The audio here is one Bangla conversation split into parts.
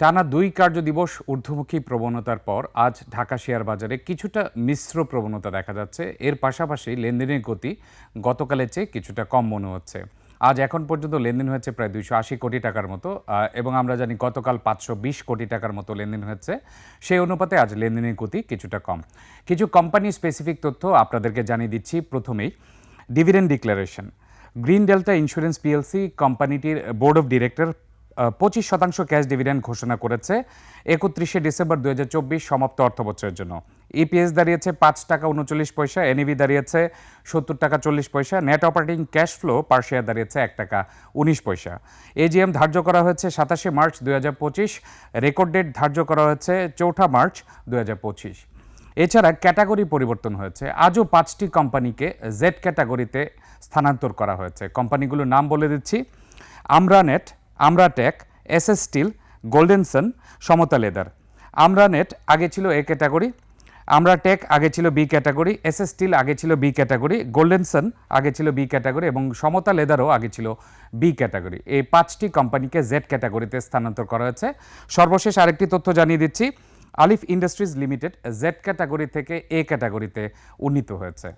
টানা দুই কার্যদিবস ঊর্ধ্বমুখী প্রবণতার পর আজ ঢাকা শেয়ার বাজারে কিছুটা মিশ্র প্রবণতা দেখা যাচ্ছে। এর পাশাপাশি লেনদেনের গতি গতকালের চেয়ে কিছুটা কম মনে হচ্ছে। আজ এখন পর্যন্ত লেনদেন হয়েছে প্রায় দুইশো আশি কোটি টাকার মতো এবং আমরা জানি গতকাল পাঁচশো বিশ কোটি টাকার মতো লেনদেন হয়েছে। সেই অনুপাতে আজ লেনদেনের গতি কিছুটা কম। কিছু কোম্পানি স্পেসিফিক তথ্য আপনাদেরকে জানিয়ে দিচ্ছি। প্রথমেই dividend declaration Green Delta Insurance PLC কোম্পানিটির বোর্ড অফ ডিরেক্টর পঁচিশ শতাংশ ক্যাশ ডিভিডেন্ড ঘোষণা করেছে একত্রিশে ডিসেম্বর দু হাজার চব্বিশ সমাপ্ত অর্থবছরের জন্য। ইপিএস দাঁড়িয়েছে পাঁচ টাকা উনচল্লিশ পয়সা এনইবি দাঁড়িয়েছে সত্তর টাকা চল্লিশ পয়সা net operating cash flow per share দাঁড়িয়েছে এক টাকা উনিশ পয়সা। এজিএম ধার্য করা হয়েছে সাতাশে মার্চ দু হাজার পঁচিশ রেকর্ড ডেট ধার্য করা হয়েছে চৌঠা মার্চ দু হাজার পঁচিশ। এছাড়া ক্যাটাগরি পরিবর্তন হয়েছে, আজও পাঁচটি কোম্পানিকে জেড ক্যাটাগরিতে স্থানান্তর করা হয়েছে। কোম্পানিগুলোর নাম বলে দিচ্ছি, Aamranet Aamratech S S Steel Golden Son Samata Leather. Aamranet আগে ছিল এ ক্যাটাগরি, আমরা টেক আগে ছিল B category, S S Steel আগে ছিল বি ক্যাটাগরি গোল্ডেনসন আগে ছিল বি ক্যাটাগরি এবং সমতা লেদারও আগে ছিল বি ক্যাটাগরি। এই পাঁচটি কোম্পানিকে জেড ক্যাটাগরিতে স্থানান্তর করা হয়েছে। সর্বশেষ আরেকটি তথ্য জানিয়ে দিচ্ছি, আলিফ ইন্ডাস্ট্রিজ লিমিটেড জেড ক্যাটাগরি থেকে এ ক্যাটাগরিতে উন্নীত হয়েছে।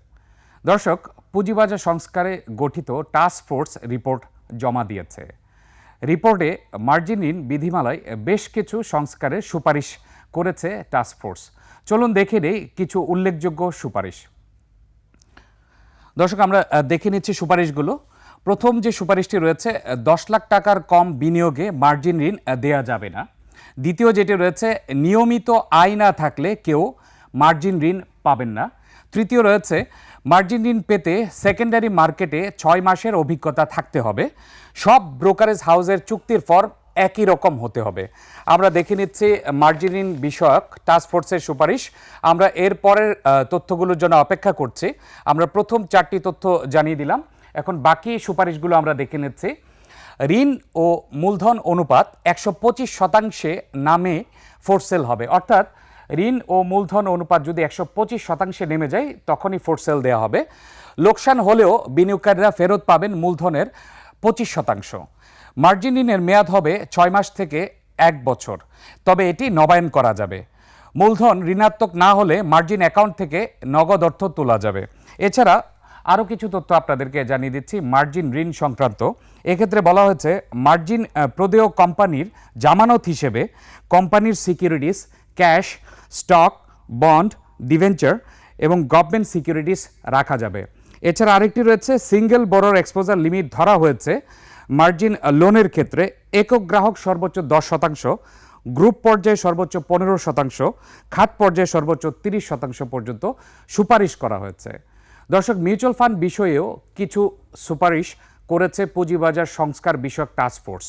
দর্শক, পুঁজিবাজার সংস্কারে গঠিত টাস্ক ফোর্স রিপোর্ট জমা দিয়েছে। রিপোর্টে মার্জিন ঋণ বিধিমালায় বেশ কিছু সংস্কারের সুপারিশ করেছে টাস্ক ফোর্স চলুন দেখে নেই কিছু উল্লেখযোগ্য সুপারিশ। দর্শক, আমরা দেখে নিচ্ছি সুপারিশগুলো। প্রথম যে সুপারিশটি রয়েছে দশ লাখ টাকার কম বিনিয়োগে মার্জিন ঋণ দেয়া যাবে না। দ্বিতীয় যেটি রয়েছে, নিয়মিত আয় না থাকলে কেউ মার্জিন ঋণ পাবেন না। তৃতীয় রয়েছে মার্জিন ঋণ পেতে সেকেন্ডারি মার্কেটে ছয় মাসের অভিজ্ঞতা থাকতে হবে। সব ব্রোকারেজ হাউসের চুক্তির ফর্ম একই রকম হতে হবে। আমরা দেখে নিচ্ছি মার্জিন ঋণ বিষয়ক টাস্কফোর্সের সুপারিশ। আমরা এর পরের তথ্যগুলোর জন্য অপেক্ষা করছি। আমরা প্রথম চারটি তথ্য জানিয়ে দিলাম। এখন বাকি সুপারিশগুলো আমরা দেখে নিচ্ছি। ঋণ ও মূলধন অনুপাত একশো পঁচিশ শতাংশে নামে ফোরসেল হবে। অর্থাৎ ঋণ ও মূলধন অনুপাত যদি একশো পঁচিশ শতাংশে নেমে যায়, তখনই ফোরসেল দেওয়া হবে। লোকসান হলেও বিনিয়োগকারীরা ফেরত পাবেন মূলধনের পঁচিশ শতাংশ। মার্জিন ঋণের মেয়াদ হবে ছয় মাস থেকে এক বছর। তবে এটি নবায়ন করা যাবে। মূলধন ঋণাত্মক না হলে মার্জিন অ্যাকাউন্ট থেকে নগদ অর্থ তোলা যাবে। এছাড়া আরও কিছু তথ্য আপনাদেরকে জানিয়ে দিচ্ছি মার্জিন ঋণ সংক্রান্ত। এক্ষেত্রে বলা হয়েছে, মার্জিন প্রদেয় কোম্পানির জামানত হিসেবে কোম্পানির securities cash, stock, bond, debenture এবং গভর্নমেন্ট সিকিউরিটিস রাখা যাবে। এছাড়া আরেকটি রয়েছে, সিঙ্গেল বড়র এক্সপোজার লিমিট ধরা হয়েছে। মার্জিন লোনের ক্ষেত্রে একক গ্রাহক সর্বোচ্চ দশ শতাংশ, গ্রুপ পর্যায়ে সর্বোচ্চ পনেরো শতাংশ, খাত পর্যায়ে সর্বোচ্চ তিরিশ শতাংশ পর্যন্ত সুপারিশ করা হয়েছে। দর্শক, মিউচুয়াল ফান্ড বিষয়েও কিছু সুপারিশ করেছে পুঁজিবাজার সংস্কার বিষয়ক টাস্ক ফোর্স।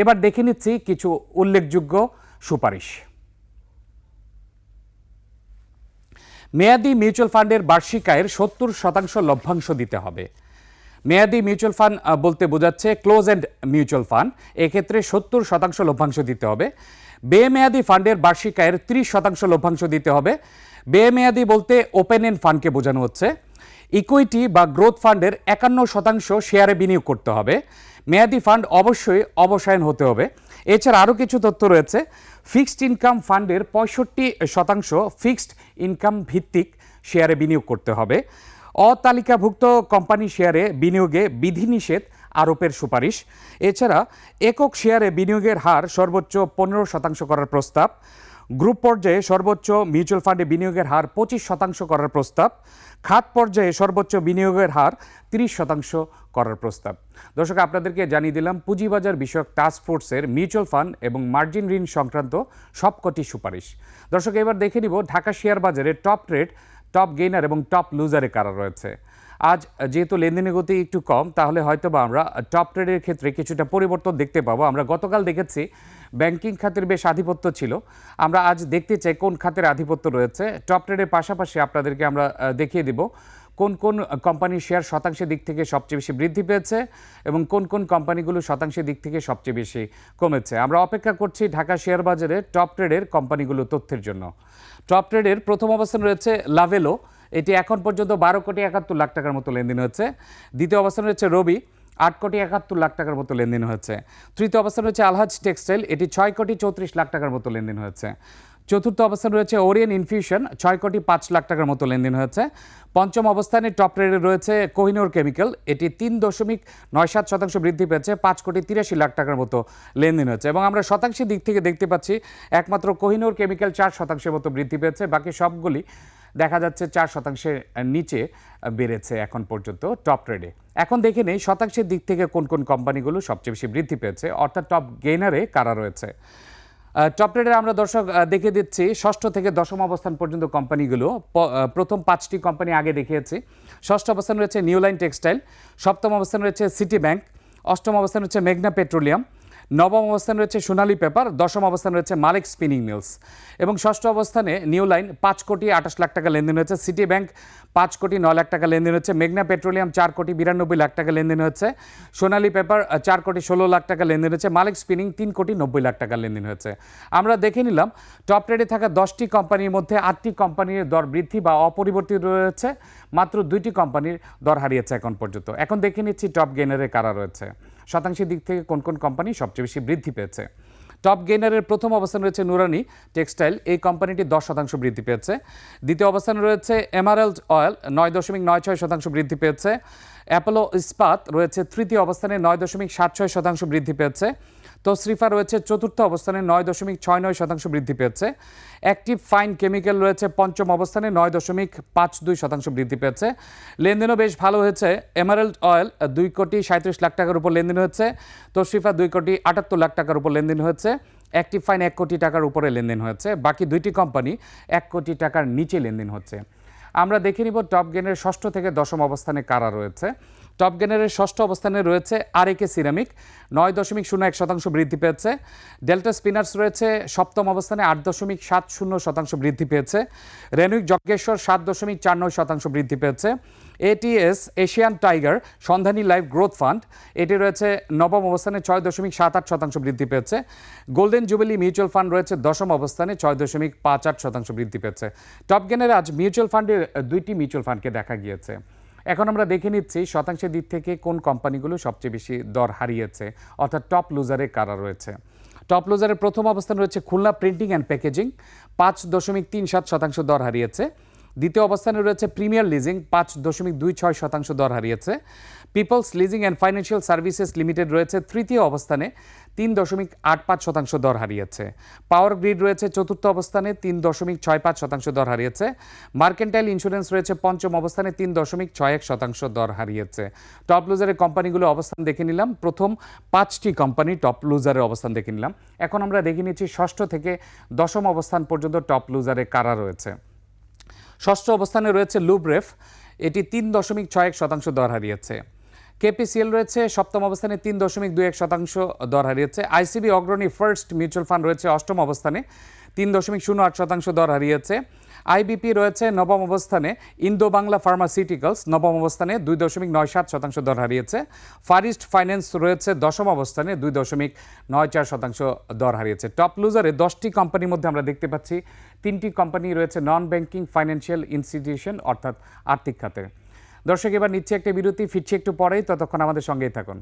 এবার দেখে নিচ্ছি কিছু উল্লেখযোগ্য সুপারিশ। মেয়াদি মিউচুয়াল ফান্ডের বার্ষিক আয়ের সত্তর শতাংশ লভ্যাংশ দিতে হবে। মেয়াদি মিউচুয়াল ফান্ড বলতে বোঝাচ্ছে ক্লোজ এন্ড মিউচুয়াল ফান্ড। এক্ষেত্রে সত্তর শতাংশ লভ্যাংশ দিতে হবে। বেমেয়াদি ফান্ডের বার্ষিক আয়ের ত্রিশ শতাংশ লভ্যাংশ দিতে হবে। বেমেয়াদি বলতে ওপেন এন্ড ফান্ডকে বোঝানো হচ্ছে। ইকুইটি বা গ্রোথ ফান্ডের একান্ন শতাংশ শেয়ারে বিনিয়োগ করতে হবে। মেয়াদি ফান্ড অবশ্যই অবসায়ন হতে হবে। এছাড়া আরও কিছু তথ্য রয়েছে। ফিক্সড ইনকাম ফান্ডের পঁয়ষট্টি শতাংশ ফিক্সড ইনকাম ভিত্তিক শেয়ারে বিনিয়োগ করতে হবে। অতালিকাভুক্ত কোম্পানি শেয়ারে বিনিয়োগে বিধিনিষেধ আরোপের সুপারিশ। এছাড়া একক শেয়ারে বিনিয়োগের হার সর্বোচ্চ পনেরো শতাংশ করার প্রস্তাব। গ্রুপ পর্যায়ে সর্বোচ্চ মিউচুয়াল ফান্ডে বিনিয়োগের হার পঁচিশ শতাংশ করার প্রস্তাব। খাত পর্যায়ে সর্বোচ্চ বিনিয়োগের হার তিরিশ শতাংশ করার প্রস্তাব। দর্শক, আপনাদেরকে জানিয়ে দিলাম, পুঁজিবাজার বিষয়ক টাস্ক ফোর্সের মিউচুয়াল ফান্ড এবং মার্জিন ঋণ সংক্রান্ত সবকটি সুপারিশ। দর্শক, এবার দেখে নিব ঢাকা শেয়ার বাজারে টপ রেট টপ গেইনার এবং টপ লুজারে কারা রয়েছে। আজ যেহেতু লেনদেনের গতি একটু কম, তাহলে হয়তো বা আমরা টপ ট্রেডের ক্ষেত্রে কিছুটা পরিবর্তন দেখতে পাবো। আমরা গতকাল দেখেছি ব্যাংকিং খাতের বেশ আধিপত্য ছিল। আমরা আজ দেখতে চাই কোন খাতের আধিপত্য রয়েছে। টপ ট্রেডের পাশাপাশি আপনাদেরকে আমরা দেখিয়ে দিব কোন কোন কোম্পানির শেয়ার শতাংশের দিক থেকে সবচেয়ে বেশি বৃদ্ধি পেয়েছে এবং কোন কোন কোম্পানিগুলো শতাংশের দিক থেকে সবচেয়ে বেশি কমেছে। আমরা অপেক্ষা করছি ঢাকা শেয়ার বাজারে টপ ট্রেডের কোম্পানিগুলো তথ্যের জন্য। টপ ট্রেডের প্রথম অবস্থান রয়েছে লাভেলো এটি এখন পর্যন্ত বারো কোটি একাত্তর লাখ টাকার মতো লেনদেন হচ্ছে দ্বিতীয় অবস্থান হচ্ছে রবি, আট কোটি একাত্তর লাখ টাকার মতো লেনদেন হয়েছে। তৃতীয় অবস্থান রয়েছে আলহাজ টেক্সটাইল, এটি ছয় কোটি চৌত্রিশ লাখ টাকার মতো লেনদেন হয়েছে। চতুর্থ অবস্থান রয়েছে ওরিয়েন ইনফিউশন, ছয় কোটি পাঁচ লাখ টাকার মতো লেনদেন হয়েছে। পঞ্চম অবস্থানে টপ রেডে রয়েছে কোহিনোর কেমিক্যাল, এটি তিন দশমিক নয় সাত শতাংশ বৃদ্ধি পেয়েছে, পাঁচ কোটি তিরাশি লাখ টাকার মতো লেনদেন হয়েছে। এবং আমরা শতাংশের দিক থেকে দেখতে পাচ্ছি, একমাত্র কোহিনোর কেমিক্যাল চার শতাংশের মতো বৃদ্ধি পেয়েছে, বাকি সবগুলি দেখা যাচ্ছে চার শতাংশের নিচে বেড়েছে এখন পর্যন্ত টপ ট্রেডে। এখন দেখে নেই শতাংশের দিক থেকে কোন কোন কোম্পানিগুলো সবচেয়ে বেশি বৃদ্ধি পেয়েছে, অর্থাৎ টপ গেইনারে কারা রয়েছে। টপ রেডে আমরা দর্শক দেখে দিচ্ছি, ষষ্ঠ থেকে দশম অবস্থান পর্যন্ত কোম্পানিগুলো প্রথম পাঁচটি কোম্পানি আগে দেখিয়েছি। ষষ্ঠ অবস্থান রয়েছে নিউ লাইন টেক্সটাইল, সপ্তম অবস্থান রয়েছে সিটি ব্যাংক অষ্টম অবস্থান রয়েছে মেঘনা পেট্রোলিয়াম নবম অবস্থান রয়েছে সোনালী পেপার, দশম অবস্থান রয়েছে মালিক স্পিনিং মিলস। এবং ষষ্ঠ অবস্থানে নিউ লাইন, পাঁচ কোটি আঠাশ লাখ টাকা লেনদেন হয়েছে। সিটি ব্যাংক, পাঁচ কোটি ন লাখ টাকা লেনদেন হচ্ছে মেঘনা পেট্রোলিয়াম, চার কোটি বিরানব্বই লাখ টাকা লেনদেন হচ্ছে সোনালী পেপার, চার কোটি ষোলো লাখ টাকা লেনদেন হচ্ছে মালিক স্পিনিং, তিন কোটি নব্বই লাখ টাকা লেনদেন হয়েছে। আমরা দেখে নিলাম, টপ ট্রেডে থাকা দশটি কোম্পানির মধ্যে আটটি কোম্পানির দর বৃদ্ধি বা অপরিবর্তিত রয়েছে। মাত্র দুইটি কোম্পানির দর হারিয়েছে এখন পর্যন্ত। এখন দেখে নিচ্ছি টপ গেনারে কারা রয়েছে। শতাংশের দিক থেকে কোন কোন কোম্পানি সবচেয়ে বেশি বৃদ্ধি পেয়েছে? টপ গেইনারের প্রথম অবস্থান রয়েছে নুরানি টেক্সটাইল, এই কোম্পানিটি দশ শতাংশ বৃদ্ধি পেয়েছে। দ্বিতীয় অবস্থানে রয়েছে এমারেল্ড অয়েল, নয় দশমিক নয় ছয় শতাংশ বৃদ্ধি পেয়েছে। অ্যাপোলো ইস্পাত রয়েছে তৃতীয় অবস্থানে নয় দশমিক সাত ছয় শতাংশ বৃদ্ধি পেয়েছে। তসরিফা রয়েছে চতুর্থ অবস্থানে নয় দশমিক ছয় নয় শতাংশ বৃদ্ধি পেয়েছে। অ্যাক্টিভ ফাইন কেমিক্যাল রয়েছে পঞ্চম অবস্থানে নয় দশমিক পাঁচ দুই শতাংশ বৃদ্ধি পেয়েছে। লেনদেনও বেশ ভালো হয়েছে। এমারেল্ড অয়েল দুই কোটি সাঁত্রিশ লাখ টাকার উপর লেনদেন হচ্ছে তসরিফা দুই কোটি আটাত্তর লাখ টাকার উপর লেনদেন হয়েছে। অ্যাক্টিভ ফাইন এক কোটি টাকার উপরে লেনদেন হয়েছে। বাকি দুইটি কোম্পানি এক কোটি টাকার নিচে লেনদেন হচ্ছে। আমরা দেখে নিব টপ গেনের ষষ্ঠ থেকে দশম অবস্থানে কারা রয়েছে। টপ গেনারের ষষ্ঠ অবস্থানে রয়েছে আরএকে সিরামিক। নয় দশমিক শূন্য এক শতাংশ বৃদ্ধি পেয়েছে। ডেল্টা স্পিনার্স রয়েছে সপ্তম অবস্থানে আট দশমিক সাত শূন্য শতাংশ বৃদ্ধি পেয়েছে। রেনুইক যজ্ঞেশ্বর সাত দশমিক চার নয় শতাংশ বৃদ্ধি পেয়েছে। ATS Asian Tiger Sandhani Life Growth Fund, এটি রয়েছে নবম অবস্থানে ছয় দশমিক সাত আট শতাংশ বৃদ্ধি পেয়েছে। গোল্ডেন জুবিলি মিউচুয়াল ফান্ড রয়েছে দশম অবস্থানে ছয় দশমিক পাঁচ আট শতাংশ বৃদ্ধি পেয়েছে। টপ গেনের আজ মিউচুয়াল ফান্ডের দুইটি মিউচুয়াল ফান্ডকে দেখা গিয়েছে। এখন আমরা দেখে নিচ্ছি শতাংশের দিক থেকে কোন কোম্পানিগুলো সবচেয়ে বেশি দর হারিয়েছে, অর্থাৎ টপ লুজারে কারা রয়েছে। টপ লুজারের প্রথম অবস্থান রয়েছে খুলনা প্রিন্টিং অ্যান্ড প্যাকেজিং, পাঁচ দশমিক তিন সাত শতাংশ দর হারিয়েছে। দ্বিতীয় অবস্থানে রয়েছে প্রিমিয়ার লিজিং, পাঁচ দশমিক দুই ছয় শতাংশ দর হারিয়েছে। Peoples Leasing and Financial Services Limited রয়েছে, তৃতীয় অবস্থানে তিন দশমিক আট পাঁচ শতাংশ দর হারিয়েছে। পাওয়ার গ্রিড রয়েছে, চতুর্থ অবস্থানে তিন দশমিক ছয় পাঁচ শতাংশ দর হারিয়েছে। মার্কেন্টাইল ইন্স্যুরেন্স রয়েছে, পঞ্চম অবস্থানে তিন দশমিক ছয় এক শতাংশ দর হারিয়েছে। টপ লুজারের কোম্পানিগুলো অবস্থান দেখে নিলাম। প্রথম পাঁচটি কোম্পানি টপ লুজারের অবস্থান দেখে নিলাম। এখন আমরা দেখে নিচ্ছি ষষ্ঠ থেকে দশম অবস্থান পর্যন্ত টপ লুজারে কারা রয়েছে। ষষ্ঠ অবস্থানে রয়েছে লুব্রেফ। এটি তিন দশমিক ছয় এক শতাংশ দর হারিয়েছে। কেপিসিএল রয়েছে, সপ্তম অবস্থানে তিন দশমিক দুই এক শতাংশ দর হারিয়েছে। ICB Agrani First Mutual Fund রয়েছে, অষ্টম অবস্থানে তিন দশমিক শূন্য আট শতাংশ দর হারিয়েছে। আইবিপি রয়েছে নবম অবস্থানে ইন্দো বাংলা ফার্মাসিউটিক্যালস নবম অবস্থানে দুই দশমিক নয় সাত শতাংশ দর হারিয়েছে ফারিস্ট ফাইন্যান্স রয়েছে দশম অবস্থানে দুই দশমিক নয় চার শতাংশ দর হারিয়েছে। টপ লুজারে দশটি কোম্পানির মধ্যে আমরা দেখতে পাচ্ছি, তিনটি কোম্পানি রয়েছে নন ব্যাংকিং ফাইন্যান্সিয়াল ইনস্টিটিউশন অর্থাৎ আর্থিক খাতের দর্শক, এবার নিচ্ছে একটা বিরতি, ফিরছি একটু পরেই, ততক্ষণ আমাদের সঙ্গেই থাকুন।